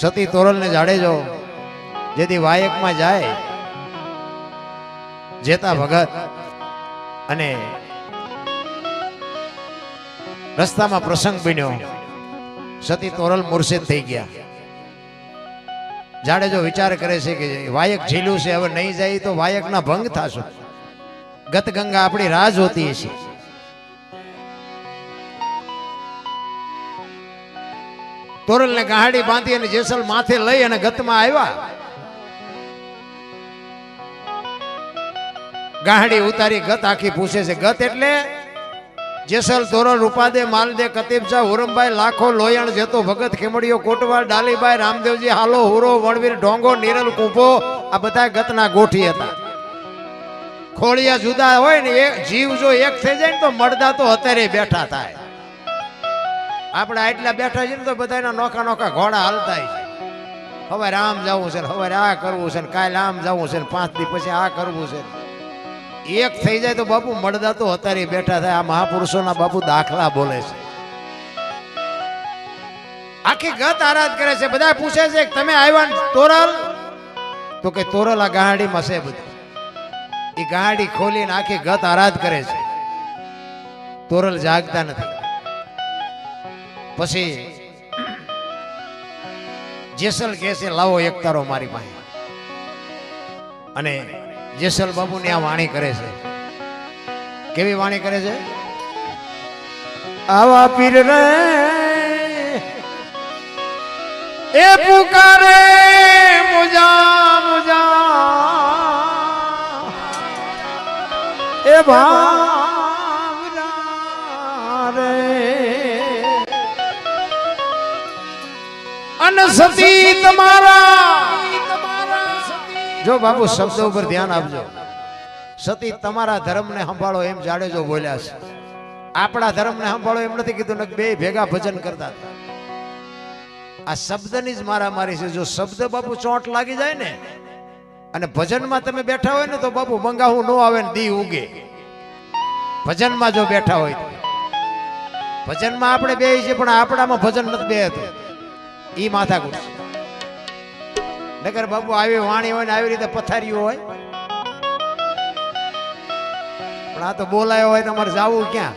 સતી તોરલને જાડેજો જેથી વાયકમાં જાય, જેતા ભગત અને રસ્તામાં પ્રસંગ બન્યો. સતી તોરલ મુર્શિદ થઈ ગયા. જાડેજો વિચાર કરે છે કે વાયક ઝીલું છે, હવે નહીં જાય તો વાયકના ભંગ થશે. ગત ગંગા આપણી રાહ જોતી છે તોરલને ગાડી બાંધી અને જેસલ માથે લઈ અને ગતમાં આવ્યા. ગાહાડી ઉતારી ગત આખી પૂછે છે. ગત એટલે જેસલ, તોરલ, રૂપાદે, માલદે કતીબશા હુરમભાઈ, લાખો, લોયણ, જેતો, ભગત ખેમડીઓ કોટવાળ ડાલીભાઈ રામદેવજી, હાલો, હુરો, વણવીર, ઢોંગો, નિરલ, કુંભો, આ બધા ગતના ગોઠી હતા. ખોળિયા જુદા હોય ને એ જીવ જો એક થઈ જાય ને તો મળદા તો અત્યારે બેઠા થાય. આપણે આટલા બેઠા છીએ ને તો બધાના નોખા નોખા ઘોડા હાલતા છે. હવે આમ જવું છે હવે આ કરવું છે કાલે આમ જવું છે પાંચ દી પછી આ કરવું છે એક થઈ જાય તો બાપુ મળદા તો અત્યારે બેઠા થાય, આ મહાપુરુષોના બાપુ દાખલા બોલે છે. આખી ગત આરાધ કરે છે બધા પૂછે છે તમે આવ્યા તોરલ? તો કે તોરલ આ ગાડીમાં છે બધું. એ ગાડી ખોલીને આખી ગત આરાધ કરે છે. તોરલ જાગતા નથી. પછી જેસલ કહે લાવો એક તારો મારી પાસે. અને જેસલ બાબુ ની આ વાણી કરે છે. કેવી વાણી કરે છે? આવા પીર રે, એ પુકારે મુજા મુજા. એ ભાવરા અન સતી તમારા. જો બાબુ શબ્દ ઉપર ધ્યાન આપજો. સતી તમારા ધર્મને સંભાળો એમ જાડેજો બોલ્યા છે. આપણા ધર્મને સંભાળો એમ નથી કીધું બે ભેગા ભજન કરતા. આ શબ્દની જ મારામારી છે. જો શબ્દ બાપુ ચોંટ લાગી જાય ને અને ભજનમાં તમે બેઠા હોય ને તો બાપુ મંગાવું ન આવે ને દી ઉગે. ભજનમાં જો બેઠા હોય ભજનમાં આપણે બે છે પણ આપણામાં ભજન નથી બે હતું ઈ માથા કુટ નગર બાબુ આવી વાણી હોય ને આવી રીતે પથારીઓ હોય. પણ આ તો બોલાયો હોય તમારે જવું ક્યાં?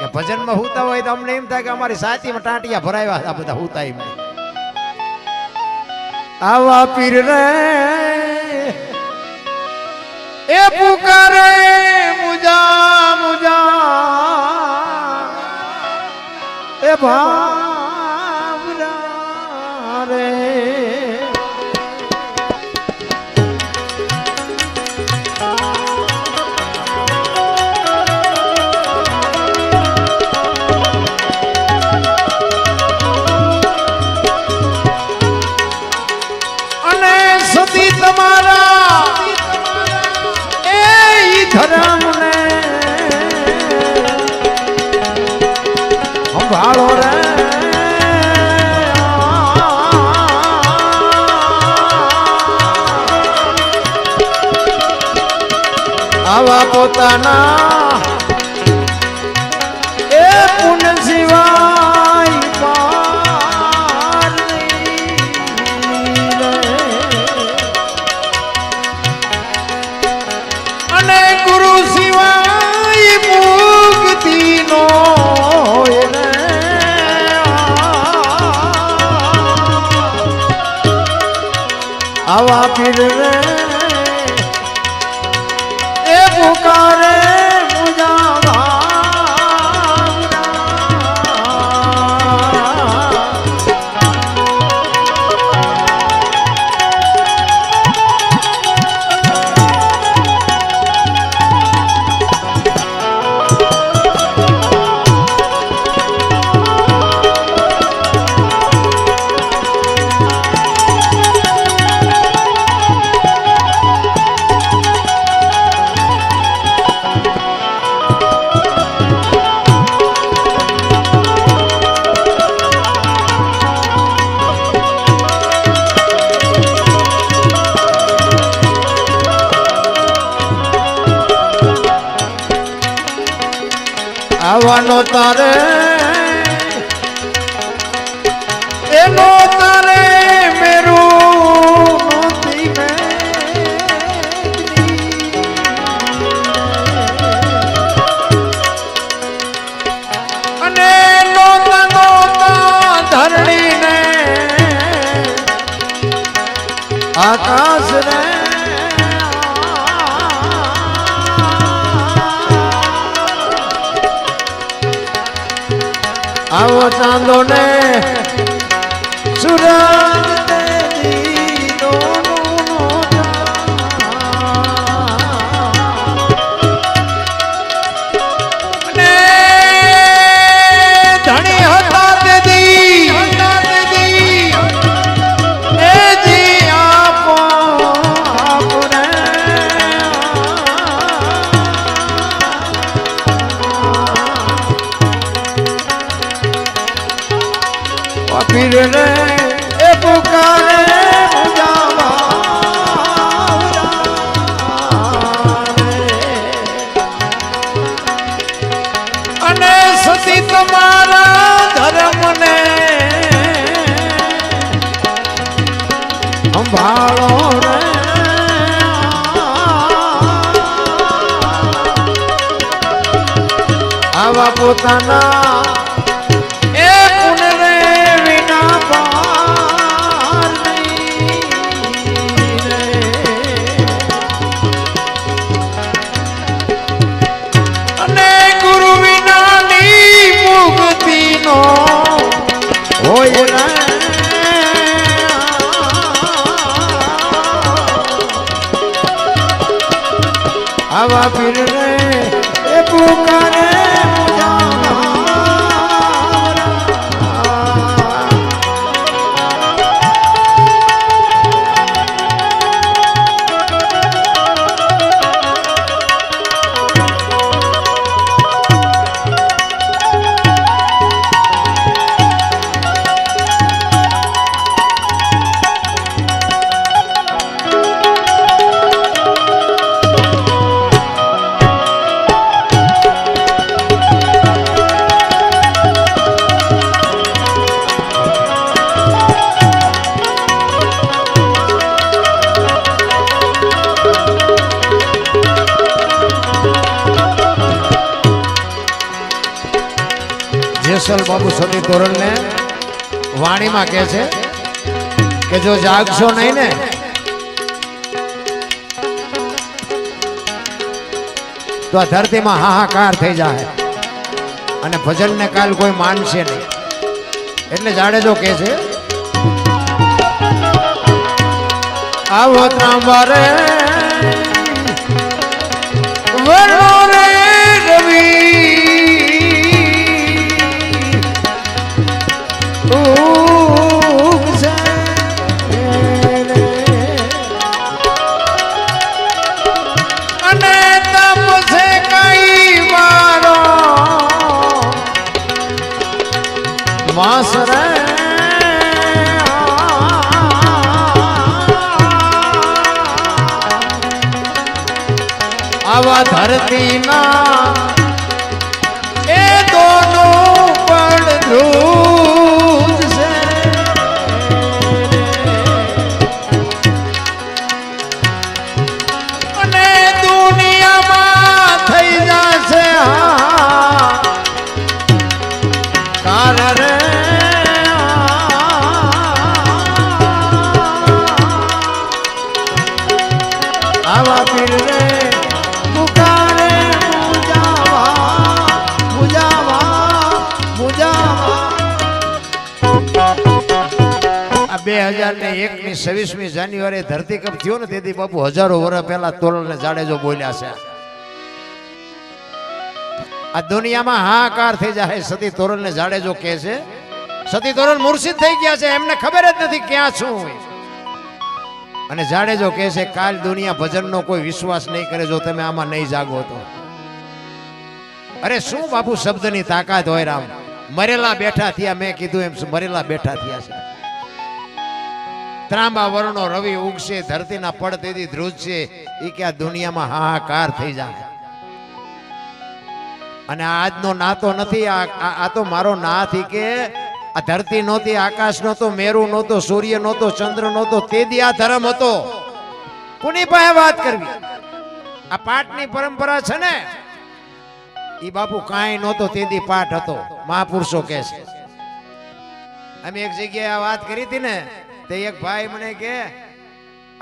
કે ભજનમાં હુતા હોય તો અમને એમ થાય કે અમારી સાચીમાં ટાંટિયા ભરાયા આ બધા હુતા એમ. આવા પીર રે. એ પુકારે મુજા મુજા. એ ભાવરા આવા પોતાના એ પુન સિવાય અને ગુરુ સિવાય મુક્તિ નો આવા. પીર કરવાનો તારે. એનો તારે મેરું અને નોતા નોતા ધરણીને આકાશને આવો ચાંદો ને સુરજ પીર રે એ પુકારે અને સતી તમારા ધર્મને સંભાળો રે આવા પોતાના આવા પીર જેસલ બાબુ સતી તોરણને વાણીમાં કહે છે કે જો જાગશો નહીં ને, તો આ ધરતીમાં હાહાકાર થઈ જાય અને ભજનને કાલ કોઈ માનશે નહીં. એટલે જાડેજો કહે છે, આવો વર્ણો રે આવા ધરતીના હજાર ને એક ની છવ્વીસમી જાન્યુઆરી ધરતીકપ થયો ને તેથી બાપુ હજારો વર્ષ પહેલા તોરણ ને જાડેજો બોલ્યા છે. આ દુનિયામાં હાહાકાર થઈ જાય, સતી તોરણ ને જાડેજો કે છે. સતી તોરણ મુર્શિદ થઈ ગયા છે, એમને ખબર જ નથી ક્યાં છું. અને જાડેજો કે છે, કાલ દુનિયા ભજનનો કોઈ વિશ્વાસ નહીં કરે જો તમે આમાં નહીં જાગો તો. અરે શું બાપુ શબ્દની તાકાત હોય રામ? મરેલા બેઠા થયા, મેં કીધું એમ મરેલા બેઠા થયા છે. ત્રાંબા રવિ ઉગશે, ધરતીના પડ તેથી ધ્રુજશે એ કે આ દુનિયામાં હાહાકાર થઈ જાય. અને આજનો નાતો નથી, આ તો મારો નાથ કે આ ધરતી નહોતી, આકાશ નહોતો, મેરુ નહોતો, સૂર્ય નહોતો, ચંદ્ર નહોતો, તે દી આ ધર્મ હતો. કોની પાસે વાત કરવી? આ પાઠની પરંપરા છે ને? એ બાપુ કાંઈ નહોતો, તે દી પાઠ હતો. મહાપુરુષો કહે છે. અમે એક જગ્યાએ આ વાત કરી હતી ને તે એક ભાઈ મને કે,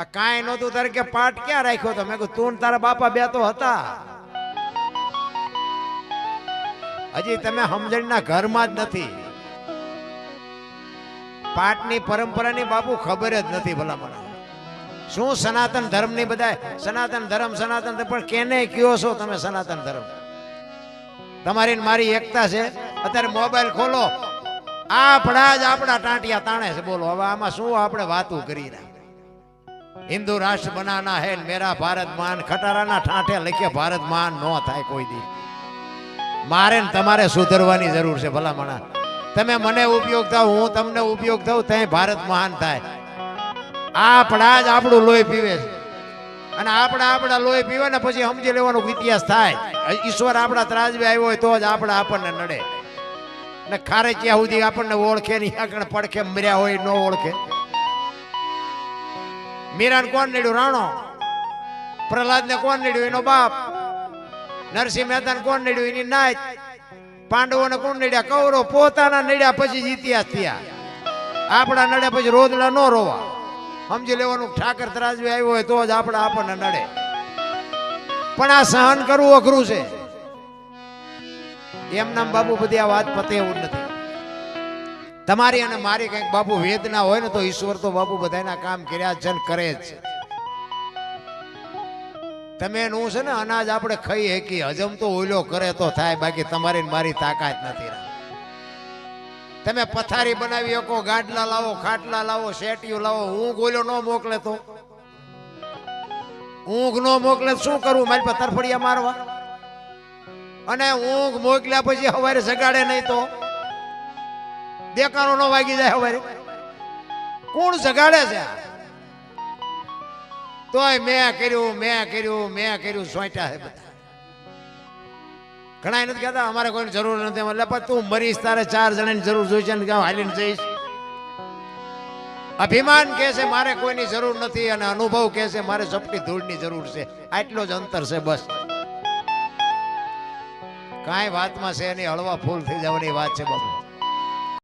આ કાંઈ નહોતું તારે કે પાઠ ક્યાં રાખ્યો તો મેં કીધું, તું તારા બાપા બે તો હતા. હજી તમે સમજણના ઘરમાં જ નથી. પાઠની પરંપરાની બાપુ ખબર જ નથી ભલા મને શું સનાતન ધર્મની બધા સનાતન ધર્મ, સનાતન પણ કેને કયો છો તમે સનાતન ધર્મ? તમારી મારી એકતા છે. અત્યારે મોબાઈલ ખોલો આપણા જ આપણા ટાંટિયા તાણે છે. બોલો, હવે આમાં શું આપણે વાતું કરી રહ્યા? હિન્દુ રાષ્ટ્ર બનાના હે મેરા ભારત માન, ખટારાના ઠાંઠે લખે ભારત માન, નો થાય કોઈ દી. મારે તમારે સુધરવાની જરૂર છે, ભલામણા. તમે મને ઉપયોગ થાવ, હું તમને ઉપયોગ થાવ, ત્યાં ભારત મહાન થાય. આપણા જ આપણું લોહી પીવે છે. અને આપણા આપણા લોહી પીવે ને પછી સમજી લેવાનો ઇતિહાસ થાય. ઈશ્વર આપણા ત્રાજવે આવ્યો હોય તો જ આપણા આપણને નડે. ને ખારે ત્યાં સુધી આપણને ઓળખે નહીં? આગળ પડખે મર્યા હોય, ન ઓળખે. મીરાને કોણ નડ્યું? રાણો. પ્રહલાદને કોણ નડ્યું? એનો બાપ. નરસિંહ મહેતાને કોણ નડ્યું? એની નાચ પાંડવોને કોણ નડ્યા? કૌરવ પોતાના નડ્યા પછી જ ઇતિહાસ થયા. આપણા નડ્યા પછી રોદડા ન રોવા. સમજી લેવાનું, ઠાકર ત્રાજવી આવ્યો હોય તો જ આપણા આપણને નડે. પણ આ સહન કરવું અઘરું છે. એમ નામ બાબુ બધી આ વાત પતે એવું નથી. તમારી અને મારી કંઈક બાપુ વેદના હોય ને તો ઈશ્વર તો બાપુ બધાના કામ કર્યા છે ને કરે જ છે. તમે એનું છે ને, અનાજ આપણે ખાઈ હકી હજમ તો ઓઈલો કરે તો થાય, બાકી તમારી મારી તાકાત નથી તમે પથારી બનાવી શકો, ગાડલા લાવો, ખાટલા લાવો, શેટિયું લાવો, ઊંઘ ઓઈલો ન મોકલે તો. ઊંઘ ન મોકલે શું કરવું મારી પર તરફડિયા મારવા. અને ઊંઘ મોકલ્યા પછી સવારે સગાડે નહીં તો? દેકારો ન વાગી જાય સવારે કોણ સગાડે છે? તોય મેં કર્યું મેં કર્યું મેં કર્યું, સોંટ્યા છે બધા. ઘણા નથી કહેતા, અમારે કોઈની જરૂર નથી. એટલે પણ તું મરીશ, તારે ચાર જણાની જરૂર કે હું હાલીને જઈશ. અભિમાન કહે છે, મારે કોઈની જરૂર નથી અને અનુભવ કહે છે, મારે સપટી ધૂળની જરૂર છે. આટલો જ અંતર છે, બસ. કાંઈ વાતમાં છે એની હળવા ફૂલ થઈ જવાની વાત છે બાબુ